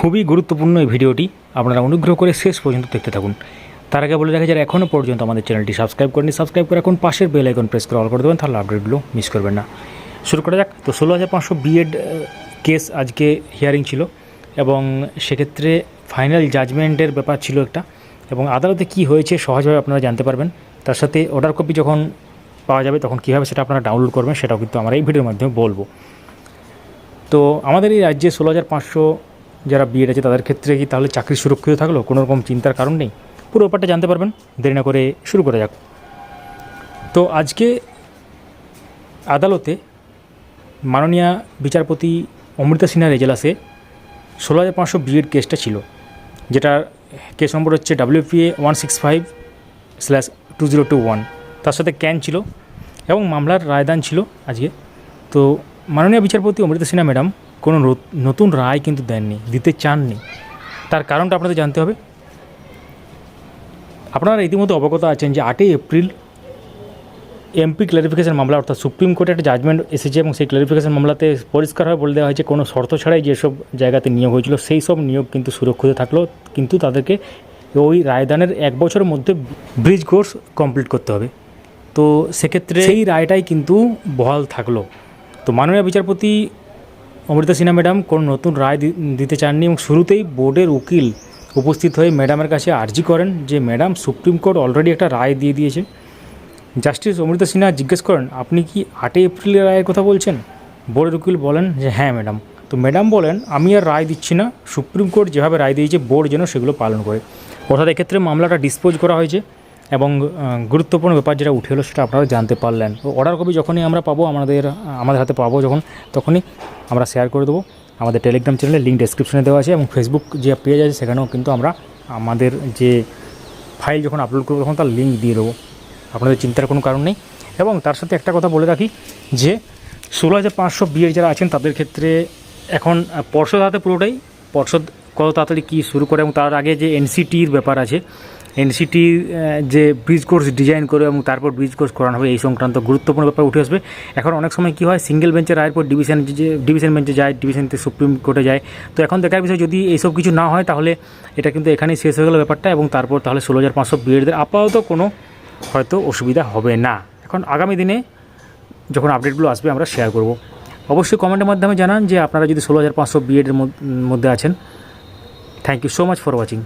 খুবই গুরুত্বপূর্ণ এই ভিডিওটি। আপনারা অনুগ্রহ করে শেষ পর্যন্ত দেখতে থাকুন। তার আগে বলে রাখা, যারা এখনও পর্যন্ত আমাদের চ্যানেলটি সাবস্ক্রাইব করেনি সাবস্ক্রাইব করে এখন পাশের বেল আইকন প্রেস করে অল করে দেবেন, তাহলে আপডেটগুলো মিস করবেন না। শুরু করা যাক। তো ষোলো হাজার পাঁচশো বিএড কেস আজকে হিয়ারিং ছিল এবং সেক্ষেত্রে ফাইনাল জাজমেন্টের ব্যাপার ছিল একটা এবং আদালতে কি হয়েছে সহজভাবে আপনারা জানতে পারবেন। তার সাথে অর্ডার কপি যখন পাওয়া যাবে, তখন কীভাবে সেটা আপনারা ডাউনলোড করবেন, সেটাও কিন্তু আমরা এই ভিডিওর মাধ্যমে বলব। তো আমাদের এই রাজ্যে ষোলো হাজার পাঁচশো যারা বিএড আছে তাদের ক্ষেত্রে কি তাহলে চাকরি সুরক্ষিত থাকল? কোনো রকম চিন্তার কারণ নেই? পুরো ব্যাপারটা জানতে পারবেন। দেরি না করে শুরু করা যাক। তো আজকে আদালতে মাননীয় বিচারপতি অমৃতা সিনহার এজলাসে ষোলো হাজার পাঁচশো বিএড কেসটা ছিল। যেটার কেস নম্বর হচ্ছে WPA one six five slash two zero two one. তার সাথে ক্যান ছিল এবং মামলার রায়দান ছিল আজকে। তো মাননীয় বিচারপতি অমৃতা সিনহা ম্যাডাম কোনো নতুন রায় কিন্তু দেননি দিতে চাননি। তার কারণটা আপনাদের জানতে হবে। আপনারা ইতিমধ্যে অবগত আছেন যে আটই এপ্রিল এমপি ক্লারিফিকেশন মামলা অর্থাৎ সুপ্রিম কোর্টে একটা জাজমেন্ট এসেছে এবং সেই ক্লারিফিকেশন মামলাতে পরিষ্কারভাবে বলে দেওয়া হয়েছে কোনো শর্ত ছাড়াই যেসব জায়গাতে নিয়োগ হয়েছিল সেই সব নিয়োগ কিন্তু সুরক্ষিত থাকল। কিন্তু তাদেরকে ওই রায়দানের এক বছরের মধ্যে ব্রিজ কোর্স কমপ্লিট করতে হবে। তো সেক্ষেত্রে সেই রায়টাই কিন্তু বহাল থাকল। তো মাননীয় বিচারপতি অমৃতা সিনহা ম্যাডাম কোনো নতুন রায় দিতে চাননি এবং শুরুতেই বোর্ডের উকিল উপস্থিত হয়ে ম্যাডামের কাছে আর্জি করেন যে ম্যাডাম সুপ্রিম কোর্ট অলরেডি একটা রায় দিয়ে দিয়েছে। জাস্টিস অমৃতা সিনহা জিজ্ঞেস করেন, আপনি কি আটই এপ্রিলের রায়ের কথা বলছেন? বোর্ডের উকিল বলেন, যে হ্যাঁ ম্যাডাম। তো ম্যাডাম বলেন, আমি আর রায় দিচ্ছি না। সুপ্রিম কোর্ট যেভাবে রায় দিয়েছে, বোর্ড যেন সেগুলো পালন করে। অর্থাৎ এক্ষেত্রে মামলাটা ডিসপোজ করা হয়েছে। এবং গুরুত্বপূর্ণ ব্যাপার যেটা উঠে এলো সেটা আপনারা জানতে পারলেন। অর্ডার কপি যখনই আমরা পাবো আমাদের আমাদের হাতে পাবো যখন, তখনই আমরা শেয়ার করে দেবো। আমাদের টেলিগ্রাম চ্যানেলে লিঙ্ক ডেসক্রিপশনে দেওয়া আছে এবং ফেসবুক যে পেজ আছে সেখানেও কিন্তু আমরা আমাদের যে ফাইল যখন আপলোড করব তখন তার লিঙ্ক দিয়ে দেবো। আপনাদের চিন্তার কোনো কারণ নেই। এবং তার সাথে একটা কথা বলে রাখি যে, ষোলো হাজার পাঁচশো বিয়ের যারা আছেন তাদের ক্ষেত্রে এখন পর্ষদ হাতে পুরোটাই। পর্ষদ কত তাড়াতাড়ি কী শুরু করে এবং তার আগে যে এনসিটির ব্যাপার আছে এনসিটির যে ব্রিজ কোর্স ডিজাইন করে এবং তারপর ব্রিজ কোর্স করানো হবে, এই সংক্রান্ত গুরুত্বপূর্ণ ব্যাপার উঠে আসবে। এখন অনেক সময় কী হয় সিঙ্গেল বেঞ্চে রায়ের পর ডিভিশন যে ডিভিশন বেঞ্চে যায় ডিভিশনতে সুপ্রিম কোর্টে যায়। তো এখন দেখার বিষয় যদি এইসব কিছু না হয়, তাহলে এটা কিন্তু এখানেই শেষ হয়ে গেল ব্যাপারটা এবং তারপর তাহলে ষোলো হাজার পাঁচশো বিএডদের আপাতত কোনো হয়তো অসুবিধা হবে না। এখন আগামী দিনে যখন আপডেটগুলো আসবে, আমরা শেয়ার করব। অবশ্যই কমেন্টের মাধ্যমে জানান যে আপনারা যদি ষোলো হাজার পাঁচশো বিএডের মধ্যে আছেন। Thank you so much for watching